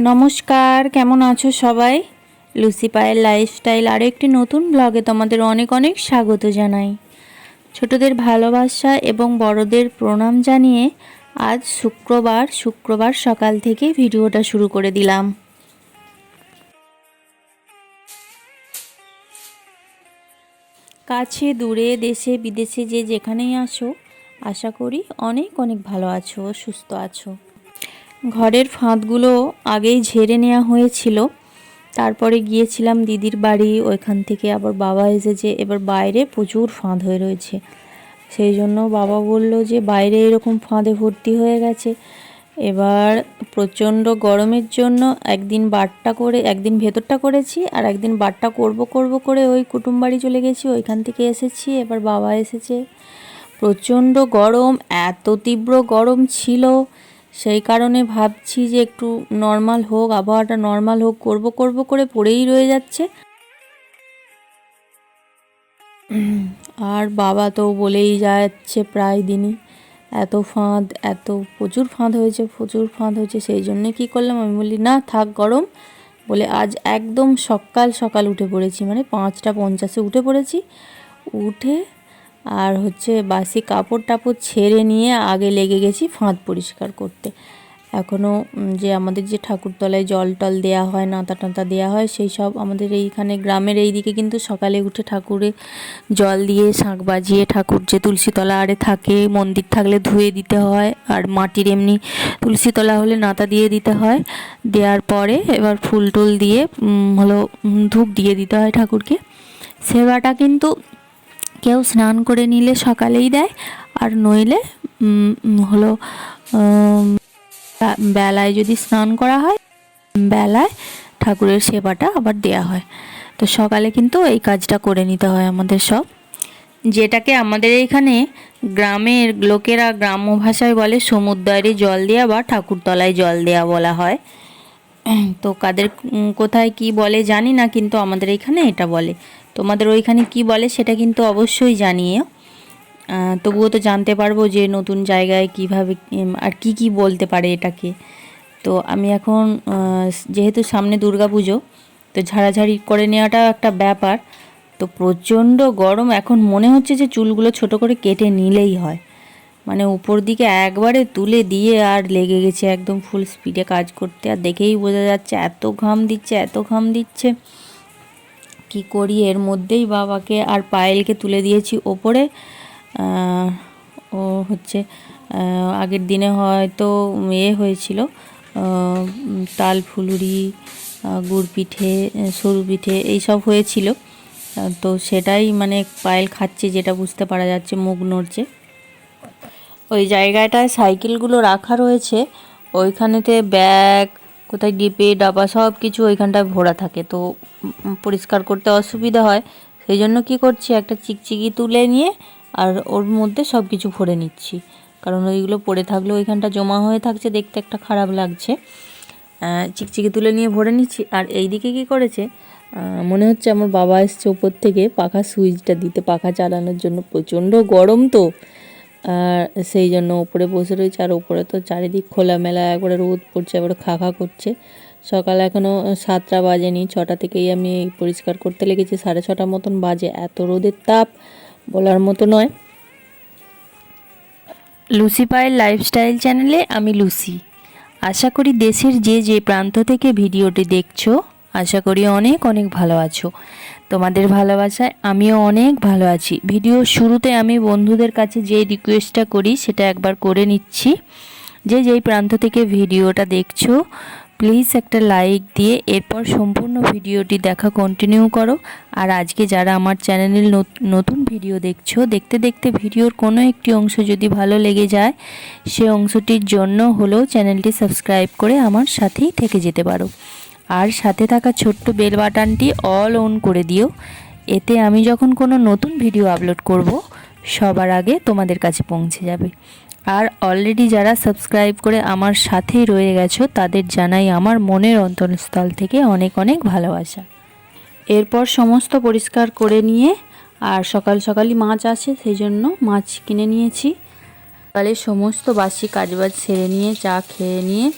নমস্কার, কেমন আছো সবাই? লুসি পায়ের লাইফস্টাইল আরও একটি নতুন ব্লগে তোমাদের অনেক অনেক স্বাগত জানাই। ছোটদের ভালোবাসা এবং বড়দের প্রণাম জানিয়ে আজ শুক্রবার শুক্রবার সকাল থেকে ভিডিওটা শুরু করে দিলাম। কাছে, দূরে, দেশে, বিদেশে যে যেখানেই আসো, আশা করি অনেক অনেক ভালো আছো, সুস্থ আছো। ঘরের ফাঁদগুলো আগেই ঝেড়ে নেওয়া হয়েছিল। তারপরে গিয়েছিলাম দিদির বাড়ি, ওইখান থেকে আবার বাবা এসেছে। এবার বাইরে প্রচুর ফাঁদ হয়ে রয়েছে। সেই জন্য বাবা বলল যে, বাইরে এরকম ফাঁদে ভর্তি হয়ে গেছে। এবার প্রচণ্ড গরমের জন্য একদিন বারটা করে, একদিন ভেতরটা করেছি আর একদিন বারটা করব করব করে ওই কুটুম বাড়ি চলে গেছি, ওইখান থেকে এসেছি। এবার বাবা এসেছে। প্রচণ্ড গরম, এত তীব্র গরম ছিল সেই কারণে ভাবছি যে একটু নর্মাল হোক, আবহাওয়াটা নর্মাল হোক, করব করব করে পড়েই রয়ে যাচ্ছে। আর বাবা তো বলেই যাচ্ছে প্রায় দিনই, এত ফাঁদ, এত প্রচুর ফাঁদ হয়েছে, প্রচুর ফাঁদ হয়েছে, সেই জন্যে কী করলাম, আমি বলি না, থাক, গরম। বলে, আজ একদম সকাল সকাল উঠে পড়েছি। মানে পাঁচটা পঞ্চাশে উঠে পড়েছি। উঠে আর হচ্ছে বাসি কাপড় টাপড় ছেড়ে নিয়ে আগে লেগে গেছি ফাঁদ পরিষ্কার করতে। এখনও যে আমাদের যে ঠাকুরতলায় জল টল দেওয়া হয়, নাতা টাতা দেওয়া হয়, সেই সব আমাদের এইখানে গ্রামের এই দিকে কিন্তু সকালে উঠে ঠাকুরে জল দিয়ে শাঁখ বাজিয়ে ঠাকুর যে তুলসীতলা আরে থাকে, মন্দির থাকলে ধুয়ে দিতে হয় আর মাটির এমনি তুলসীতলা হলে নাতা দিয়ে দিতে হয়। দেওয়ার পরে এবার ফুল টুল দিয়ে হলো ধূপ দিয়ে দিতে হয় ঠাকুরকে। সেবাটা কিন্তু কেউ স্নান করে নিলে সকালেই দেয়, আর নইলে হলো বেলায় যদি স্নান করা হয়, বেলায় ঠাকুরের সেবাটা আবার দেয়া হয়। তো সকালে কিন্তু এই কাজটা করে নিতে হয় আমাদের সব। যেটাকে আমাদের এইখানে গ্রামের লোকেরা গ্রাম্য ভাষায় বলে সমুদ্রে জল দেওয়া বা ঠাকুরতলায় জল দেওয়া বলা হয়। তো কাদের কোথায় কি বলে জানি না, কিন্তু আমাদের এখানে এটা বলে। তোমাদের ওইখানে কি বলে সেটা কিন্তু অবশ্যই জানিও। তবুও তো জানতে পারব যে নতুন জায়গায় কীভাবে আর কি কি বলতে পারে এটাকে। তো আমি এখন যেহেতু সামনে দুর্গা পুজো তো ঝাড়াঝাড়ি করে নেওয়াটা একটা ব্যাপার। তো প্রচণ্ড গরম, এখন মনে হচ্ছে যে চুলগুলো ছোট করে কেটে নিলেই হয়। মানে উপর দিকে একবারে তুলে দিয়ে আর লেগে গেছে একদম ফুল স্পিডে কাজ করতে। আর দেখেই বোঝা যাচ্ছে এত ঘাম দিচ্ছে, এত ঘাম দিচ্ছে। কি করি? এর মধ্যেই বাবাকে আর পায়েলকে তুলে দিয়েছি ওপরে। ও হচ্ছে আগের দিনে হয়তো এ হয়েছিল। তাল ফুলুরি গুড় পিঠে, সরু পিঠে এইসব হয়েছিল। তো সেটাই মানে পায়েল খাচ্ছে যেটা বুঝতে পারা যাচ্ছে, মুখ নড়ছে। ওই জায়গাটায় সাইকেলগুলো রাখা রয়েছে, ওইখানেতে ব্যাগ কোথায় ডিপে, ডাবা সব কিছু ওইখানটায় ভরা থাকে। তো পরিষ্কার করতে অসুবিধা হয়। সেই জন্য কী করছি, একটা চিকচিকি তুলে নিয়ে আর ওর মধ্যে সব কিছু ভরে নিচ্ছি। কারণ ওইগুলো পড়ে থাকলে ওইখানটা জমা হয়ে থাকছে, দেখতে একটা খারাপ লাগছে। চিকচিকি তুলে নিয়ে ভরে নিচ্ছি। আর এই দিকে কী করেছে মনে হচ্ছে আমার বাবা এসছে ওপর থেকে, পাখা সুইচটা দিতে, পাখা চালানোর জন্য প্রচণ্ড গরম তো। আর সেই জন্য ওপরে বসে রয়েছে আর ওপরে তো চারিদিক খোলামেলা, একবারে রোদ পড়ছে, একবারে খা খা করছে। সকাল এখনও সাতটা বাজেনি, ছটা থেকেই আমি পরিষ্কার করতে লেগেছি, সাড়ে ছটা মতন বাজে, এত রোদের তাপ বলার মতো নয়। লুসি পায়ের লাইফস্টাইল চ্যানেলে আমি লুসি। আশা করি দেশের যে যে প্রান্ত থেকে ভিডিওটি দেখছ আশা করি অনেক অনেক ভালো আছো। তোমাদের ভালোবাসায় আমিও অনেক ভালো আছি। ভিডিও শুরুতে আমি বন্ধুদের কাছে যে রিকোয়েস্টটা করি, সেটা একবার করে নিচ্ছি। যে যেই প্রান্ত থেকে ভিডিওটা দেখছ প্লিজ একটা লাইক দিয়ে এরপর সম্পূর্ণ ভিডিওটি দেখা কন্টিনিউ করো। আর আজকে যারা আমার চ্যানেলের নতুন ভিডিও দেখছ, দেখতে দেখতে ভিডিওর কোনো একটি অংশ যদি ভালো লেগে যায়, সে অংশটির জন্য হলেও চ্যানেলটি সাবস্ক্রাইব করে আমার সাথেই থেকে যেতে পারো। আর সাথে থাকা ছোট্ট বেল বাটনটি অল অন করে দিও। এতে আমি যখন কোনো নতুন ভিডিও আপলোড করব, সবার আগে তোমাদের কাছে পৌঁছে যাবে। আর অলরেডি যারা সাবস্ক্রাইব করে আমার সাথেই রয়ে গেছো, তাদের জানাই আমার মনের অন্তরস্থল থেকে অনেক অনেক ভালোবাসা। এরপর সমস্ত পরিষ্কার করে নিয়ে, আর সকাল সকালই মাছ আছে, সেই জন্য মাছ কিনে নিয়েছি। সকালে সমস্ত বাসি কাজবাজ সেরে নিয়ে, চা খেয়ে নিয়ে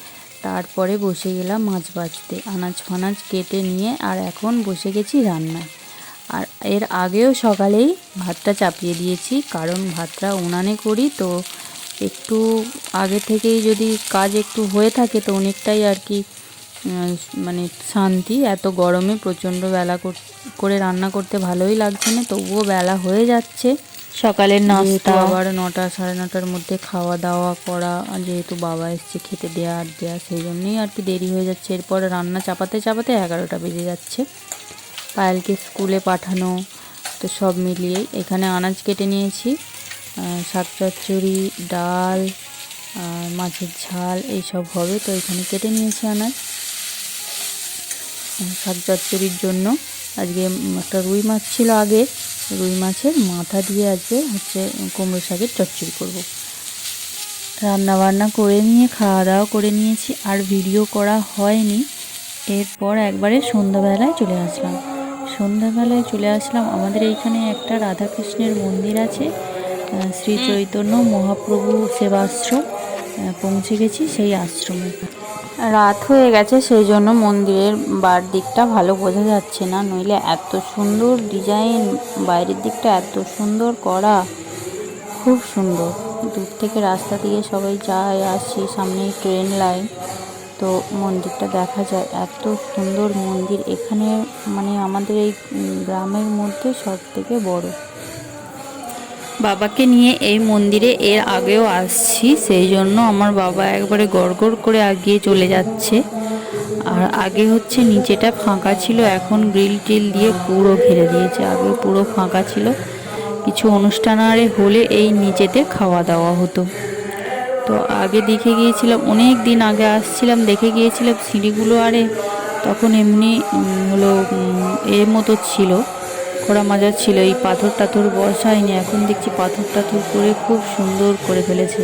তারপরে বসে গেলাম মাছ ভাজতে আনাজ ফানাজ কেটে নিয়ে আর এখন বসে গেছি রান্নায়। আর এর আগেও সকালেই ভাতটা চাপিয়ে দিয়েছি, কারণ ভাতটা উনানে করি তো একটু আগে থেকেই যদি কাজ একটু হয়ে থাকে তো অনেকটাই আর কি মানে শান্তি। এত গরমে প্রচণ্ড বেলা করে রান্না করতে ভালোই লাগছে না, তবুও বেলা হয়ে যাচ্ছে। সকালের নাস্তা। আবার নটা সাড়ে নটার মধ্যে খাওয়া দাওয়া করা যেহেতু বাবা এসছে খেতে দেওয়া আর দেওয়া সেই জন্যই আর কি দেরি হয়ে যাচ্ছে। এরপর রান্না চাপাতে চাপাতে এগারোটা বেজে যাচ্ছে। পায়েলকে স্কুলে পাঠানো তো সব মিলিয়ে এখানে আনাজ কেটে নিয়েছি। শাক চচ্চড়ি ডাল আর মাছের ঝাল এইসব হবে তো এখানে কেটে নিয়েছি আনাজ। শাক চচ্চড়ির জন্য। আজকে একটা রুই মাছ ছিল আগে রুই মাছের মাথা দিয়ে আজকে হচ্ছে কুমড়ো শাকের চচ্চড়ি করব। রান্না বান্না করে নিয়ে খাওয়া দাওয়া করে নিয়েছি আর ভিডিও করা হয়নি। এরপর একবারে সন্ধ্যাবেলায় চলে আসলাম। সন্ধ্যাবেলায় চলে আসলাম আমাদের এইখানে একটা রাধাকৃষ্ণের মন্দির আছে শ্রী চৈতন্য মহাপ্রভু সেবাশ্রম পৌঁছে গেছি সেই আশ্রমে। রাত হয়ে গেছে, সেই জন্য মন্দিরের বার দিকটা ভালো বোঝা যাচ্ছে না। নইলে এত সুন্দর ডিজাইন, বাইরের দিকটা এত সুন্দর করা, খুব সুন্দর। দূর থেকে রাস্তা দিয়ে সবাই যায়, আসি, সামনে ট্রেন লাইন। তো মন্দিরটা দেখা যায়, এত সুন্দর মন্দির। এখানে মানে আমাদের এই গ্রামের মধ্যে সব থেকে বড়। বাবাকে নিয়ে এই মন্দিরে এর আগেও আসছি, সেই জন্য আমার বাবা একবারে গড়গড় করে আগিয়ে চলে যাচ্ছে। আর আগে হচ্ছে নিচেটা ফাঁকা ছিল, এখন গ্রিল টিল দিয়ে পুরো ঘিরে দিয়েছে। আগে পুরো ফাঁকা ছিল। কিছু অনুষ্ঠান আরে হলে এই নিচেতে খাওয়া দাওয়া হতো। তো আগে দেখে গিয়েছিলাম, অনেক দিন আগে আসছিলাম, দেখে গিয়েছিলাম সিঁড়িগুলো আরে তখন এমনি হলো এর মতো ছিল। খোড়া মাজা ছিল, এই পাথর টাথর বসায়নি, এখন দেখছি পাথর টাথর করে খুব সুন্দর করে ফেলেছে।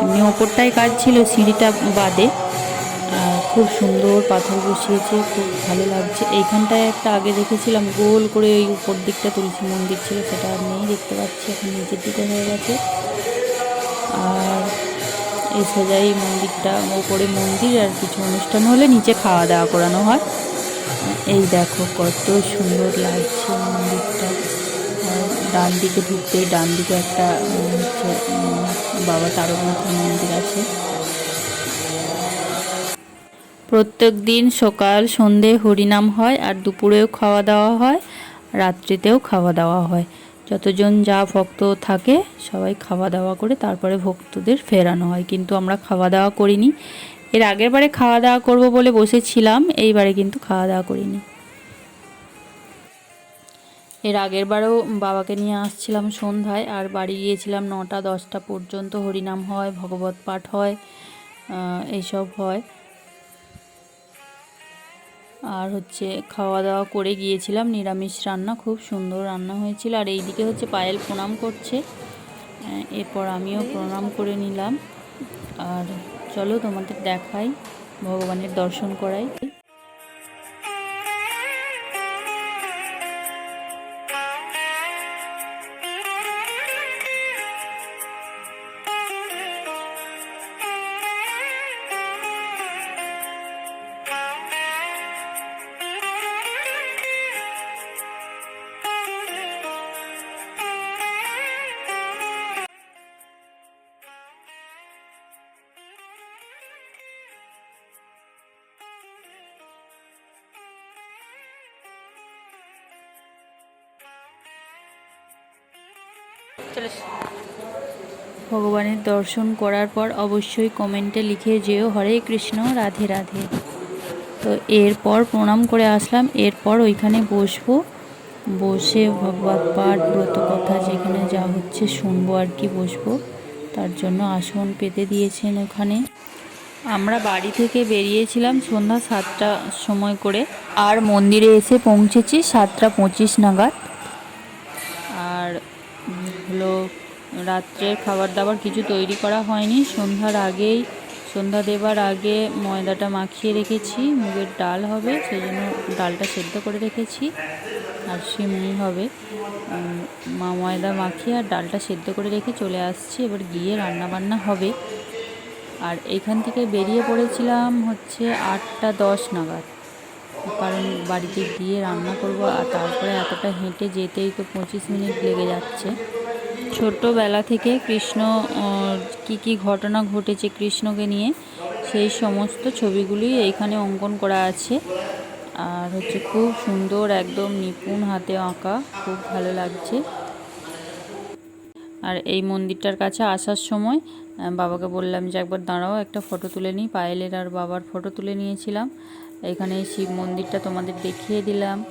এমনি ওপরটায় কাজ ছিল, সিঁড়িটা বাদে খুব সুন্দর পাথর বসিয়েছে, খুব ভালো লাগছে। এইখানটায় একটা আগে দেখেছিলাম, গোল করে ওই উপর দিকটা তুলসী মন্দির ছিল, সেটা আর নেই, দেখতে পাচ্ছি, এখন নিচের দিকে হয়ে গেছে। আর এই সোজাই মন্দিরটা, ওপরে মন্দির আর কিছু অনুষ্ঠান হলে নিচে খাওয়া দাওয়া করানো হয়। এই দেখো কত সুন্দর লাগছে মন্দিরটা। ডান দিকে ঢুকতেই ডান দিকে একটা হচ্ছে বাবা তারকনাথের মন্দির আছে। প্রত্যেক দিন সকাল, সন্ধে হরিনাম হয় আর দুপুরেও খাওয়া দাওয়া হয়, রাত্রিতেও খাওয়া দাওয়া হয়। যতজন যা ভক্ত থাকে সবাই খাওয়া দাওয়া করে তারপরে ভক্তদের ফেরানো হয়। কিন্তু আমরা খাওয়া দাওয়া করিনি। এর আগের বারে খাওয়া দাওয়া করব বলে বসেছিলাম, এইবারে কিন্তু খাওয়া দাওয়া করিনি। এর আগের বারেও বাবাকে নিয়ে আসছিলাম সন্ধ্যায়, আর বাড়ি গিয়েছিলাম নটা, দশটা পর্যন্ত হরিনাম হয়, ভগবত পাঠ হয় এইসব হয়। আর হচ্ছে খাওয়া দাওয়া করে গিয়েছিলাম, নিরামিষ রান্না, খুব সুন্দর রান্না হয়েছিল। আর এইদিকে হচ্ছে পায়েল প্রণাম করছে এরপর আমিও প্রণাম করে নিলাম। আর চলো তোমাদের দেখাই ভগবানের দর্শন করাই। ভগবানের দর্শন করার পর অবশ্যই কমেন্টে লিখে যেও হরে কৃষ্ণ, রাধে রাধে। তো এরপর প্রণাম করে আসলাম, এরপর ওইখানে বসবো। বসে ভগবত পাঠ, ব্রত কথা যেখানে যা হচ্ছে শুনব আর কি বসবো। তার জন্য আসন পেতে দিয়েছেন ওখানে। আমরা বাড়ি থেকে বেরিয়েছিলাম সন্ধ্যা সাতটা সময় করে। আর মন্দিরে এসে পৌঁছেছি সাতটা পঁচিশ নাগাদ। হলো। রাত্রের খাবার দাবার কিছু তৈরি করা হয়নি। সন্ধ্যার আগেই, সন্ধ্যা দেবার আগে ময়দাটা মাখিয়ে রেখেছি। মুগের ডাল হবে সেই জন্য ডালটা সেদ্ধ করে রেখেছি। আর সিমনি হবে। মা ময়দা মাখিয়ে আর ডালটা সেদ্ধ করে রেখে চলে আসছি। এবার গিয়ে রান্না বান্না হবে। আর এখান থেকে বেরিয়ে পড়েছিলাম হচ্ছে আটটা দশ নাগাদ। কারণ বাড়িতে গিয়ে রান্না করব আর তারপরে এতটা হেঁটে যেতেই তো পঁচিশ মিনিট লেগে যাচ্ছে। ছোট্টবেলা থেকে কৃষ্ণ কি কি ঘটনা ঘটেছে কৃষ্ণকে নিয়ে, সেই সমস্ত ছবিগুলি এইখানে অঙ্কন করা আছে। আর হচ্ছে খুব সুন্দর, একদম নিপুণ হাতে আঁকা, খুব ভালো লাগছে। আর এই মন্দিরটার কাছে আসার সময় বাবাকে বললাম যে একবার দাঁড়াও, একটা ফটো তুলে নিই। পায়েলের আর বাবার ফটো তুলে নিয়েছিলাম। এখানে শিব মন্দিরটা তোমাদের দেখিয়ে দিলাম।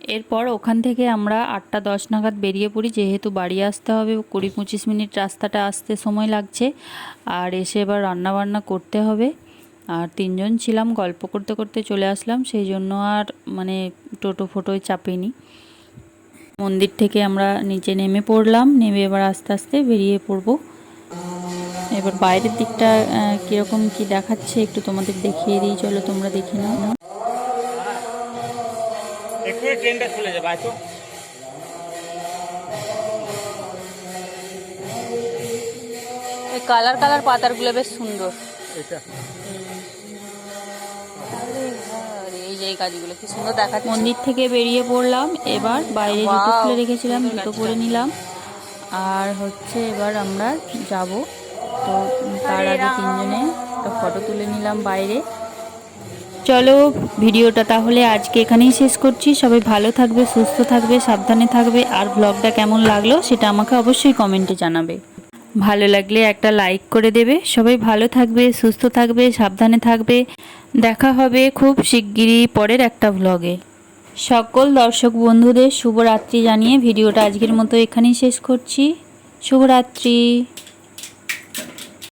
এরপর ওখান থেকে আমরা আটটা দশ নাগাদ বেরিয়ে পড়ি। যেহেতু বাড়ি আসতে হবে, কুড়ি পঁচিশ মিনিট রাস্তাটা আসতে সময় লাগছে। আর এসে এবার রান্না বান্না করতে হবে। আর তিনজন ছিলাম, গল্প করতে করতে চলে আসলাম। সেই জন্য আর মানে টোটো ফোটোয় চাপিনি। মন্দির থেকে আমরা নিচে নেমে পড়লাম। নেমে এবার আস্তে আস্তে বেরিয়ে পড়ব। এবার বাইরের দিকটা কীরকম কি দেখাচ্ছে একটু তোমাদের দেখিয়ে দিই। চলো তোমরা দেখে নাও। এক্ষুনি ট্রেনটা চলে যাবে আয় তো। কালার কালার পাতারগুলো বেশ সুন্দর। এটা। এই এই কি সুন্দর দেখাচ্ছে। মন্দির থেকে বেরিয়ে পড়লাম এবার বাইরে জুতো খুলে রেখেছিলাম জুতো পরে নিলাম। আর হচ্ছে এবার আমরা যাব তো তার আগে তিনজনে একটা ফটো তুলে নিলাম বাইরে। চলো ভিডিওটা তাহলে আজকে এখানেই শেষ করছি। সবাই ভালো থাকবে সুস্থ থাকবে সাবধানে থাকবে। আর ব্লগটা কেমন লাগল সেটা আমাকে অবশ্যই কমেন্টে জানাবে। ভালো লাগলে একটা লাইক করে দেবে। সবাই ভালো থাকবে, সুস্থ থাকবে, সাবধানে থাকবে। দেখা হবে খুব শিগগিরই পরের একটা ভ্লগে সকল দর্শক বন্ধুদের শুভরাত্রি জানিয়ে ভিডিওটা আজকের মতো এখানেই শেষ করছি। শুভরাত্রি।